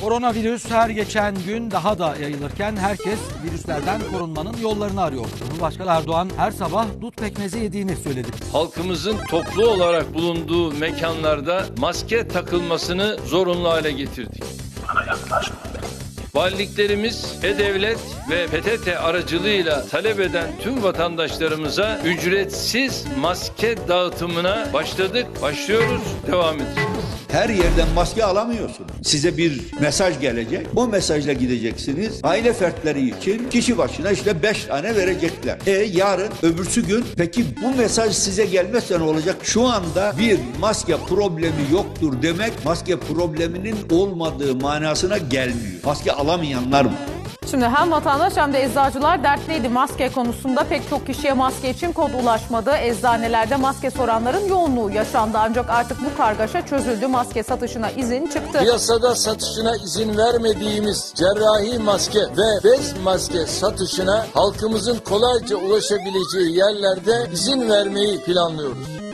Koronavirüs her geçen gün daha da yayılırken herkes virüslerden korunmanın yollarını arıyor. Cumhurbaşkanı Erdoğan her sabah dut pekmezi yediğini söyledi. halkımızın toplu olarak bulunduğu mekanlarda maske takılmasını zorunlu hale getirdik. Valiliklerimiz E-Devlet ve PTT aracılığıyla talep eden tüm vatandaşlarımıza ücretsiz maske dağıtımına başladık, başlıyoruz, devam edeceğiz. Her yerden maske alamıyorsunuz. Size bir mesaj gelecek. O mesajla gideceksiniz. Aile fertleri için kişi başına işte 5 tane verecekler. E yarın öbürsü gün peki bu mesaj size gelmezse ne olacak? Şu anda bir maske problemi yoktur demek maske probleminin olmadığı manasına gelmiyor. Maske alamayanlar mı? Şimdi hem vatandaş hem de eczacılar dertliydi maske konusunda. Pek çok kişiye maske için kod ulaşmadı. Eczanelerde maske soranların yoğunluğu yaşandı. Ancak artık bu kargaşa çözüldü. Maske satışına izin çıktı. Piyasada satışına izin vermediğimiz cerrahi maske ve bez maske satışına halkımızın kolayca ulaşabileceği yerlerde izin vermeyi planlıyoruz.